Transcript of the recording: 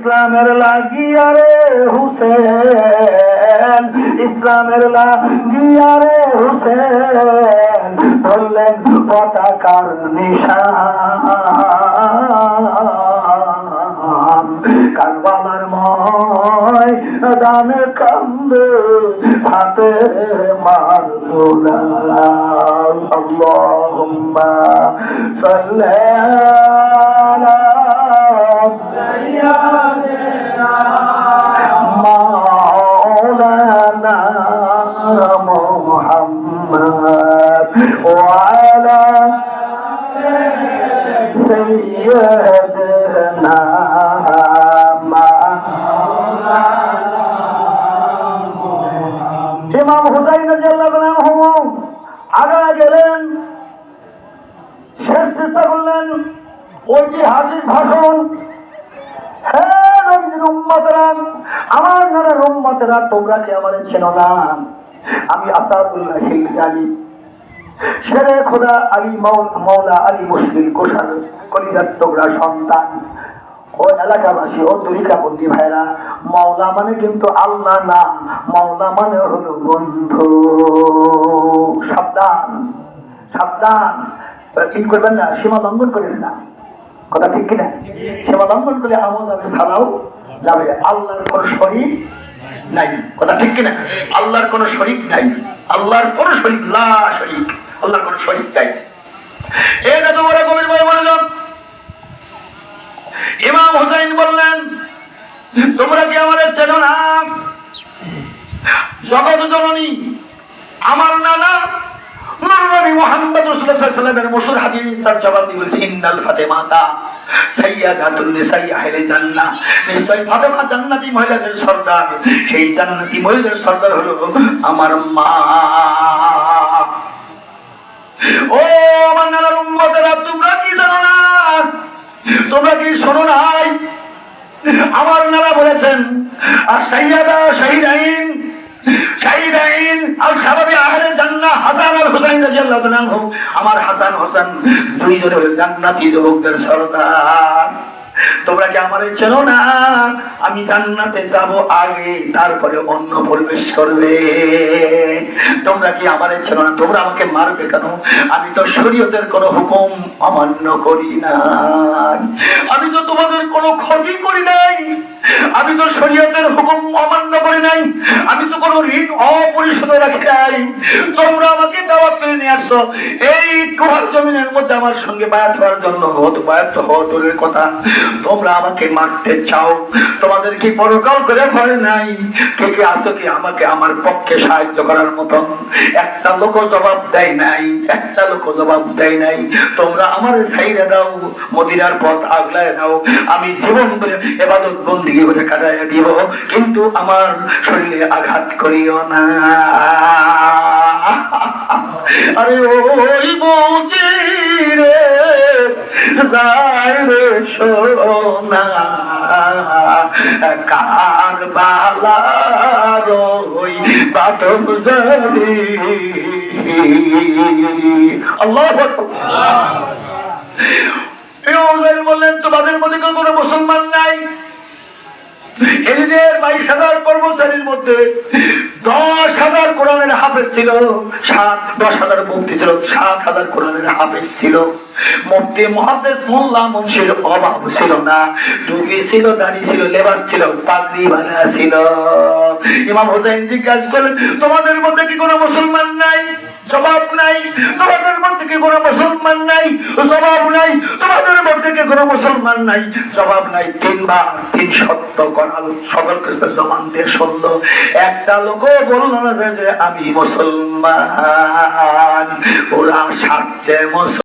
ইসলামের লাগিয়ারে হুসেন, ইসলামের লাগিয়ারে হুসেন বললেন পতাকার নিশান। কারবালার ময় কান্দে হাতে আল্লাহুম্মা সাল্লি আলা سيدنا ইমাম হুসাইন রাদিয়াল্লাহু আগা গেলেন শেষ চেষ্টা করলেন ঐতিহাসিক ভাষণ হ্যাঁ নবীর উম্মতেরা আমার নানার উম্মতেরা তোমরা কি আমার চেনো না আমি আসাদুল্লাহ জানি শেরে খোদা আলী মৌলা আলী মুসলিম কোষার কলিজার সন্তান ও এলাকাবাসী ও তরিকাবন্দি ভাইরা মাওলা মানে কিন্তু আল্লাহ না মাওলা মানে হলো বন্ধু। সাবধান সাবধান। কি করবেন না, সীমা লঙ্ঘন করেন না। কথা ঠিক কিনা? সীমা লঙ্ঘন করলে আমল যাবে ছাড়াও যাবে। আল্লাহর কোন শরীর নাই। কথা ঠিক কিনা? আল্লাহর কোন শরিক নাই। আল্লাহর কোন শরিক, লা শরিক। আল্লাহর কোন এটা তো বড় ইমাম হুসাইন বললেন, তোমরা কি আমাদের না? জননী, আমার নানা নবী মুহাম্মদ রাসূলুল্লাহ হাদিস তার জবাব দিয়ে বলেছে, ইন্নাল সাইয়্যিদাতুন জান্নাহ। নিশ্চয় ফাতেমা জান্নাতি মহিলাদের সর্দার। সেই জান্নাতি মহিলাদের হলো আমার মা। ও আমার নানার তোমরা কি জানো না? তোমরা কি শোনো নাই? আমার নানা বলেছেন, আর সাইয়াদা শাহিদাইন শাহিদাইন আর সাবাবি আহলে জান্নাহ হাসান আর হুসাইন রাদিয়াল্লাহু তাআলা আমার হাসান হোসেন দুইজনে জান্নাতি যুবকদের সরদার। তোমরা কি আমার চেনো না? আমি জান্নাতে যাব আগে, তারপরে অন্য প্রবেশ করবে। তোমরা কি আমার চেনো না? তোমরা আমাকে মারবে কেন? আমি তো শরীয়তের কোনো হুকুম অমান্য করি না আমি তো তোমাদের কোনো ক্ষতি করি নাই। আমি তো শরীয়তের হুকুম অমান্য করি নাই। আমি তো কোনো ঋণ অপরিশোধ রাখি নাই। তোমরা আমাকে দাওয়াত করে নিয়ে আসছো। এই কুহার জমিনের মধ্যে আমার সঙ্গে বায়াত হওয়ার জন্য হত বায়াত হওয়া দূরের কথা। তোমরা আমাকে মারতে চাও। তোমাদের কি পরকাল করে ভয় নাই? কে কে আসো কি আমাকে আমার পক্ষে সাহায্য করার মতন? একটা লোক জবাব দেয় নাই। একটা লোক জবাব দেয় নাই। তোমরা আমার সাইডে দাও। মদিনার পথ আগলায় দাও আমি জীবন এবাদত বন্দিগি করে কাটাইয়া দিব, কিন্তু আমার শরীরে আঘাত করিও না। আরে ওই বৌজি রে রে বললেন তোমাদের মধ্যে কোনো মুসলমান হাজার কর্মচারীর মধ্যে দশ হাজার কোরআনের হাফেজ ছিল, সাত, দশ হাজার মুক্তি ছিল, সাত হাজার কোরআনের হাফেজ ছিল। মুক্তি মহাদেশ মোল্লা মুন্সির অভাব ছিল না। টুপি ছিল, দাড়ি ছিল, লেবাস ছিল, পাগড়ি বানা ছিল। ইমাম হোসেন জিজ্ঞাসা করলেন, তোমাদের মধ্যে কি কোনো মুসলমান নাই? জবাব নাই। তোমাদের মধ্যে কি কোনো মুসলমান নাই? জবাব নাই। তোমাদের মধ্যে কি কোনো মুসলমান নাই? জবাব নাই। তিনবার তিন সত্য করাল। সকল খ্রিস্ট জমান দিয়ে শুনল। একটা লোক বলল না যে, যে আমি মুসলমান ওরা সাচ্ছে মুসলমান।